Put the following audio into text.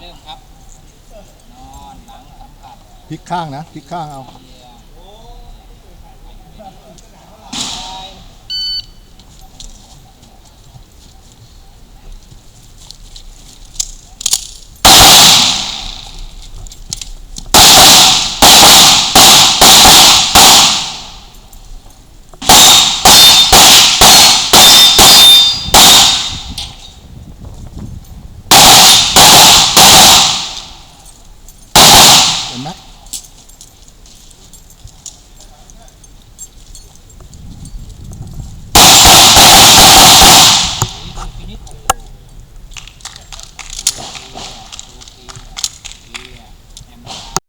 เริ่มครับ นอนหลังสัมผัสพลิกข้างนะพลิกข้างเอา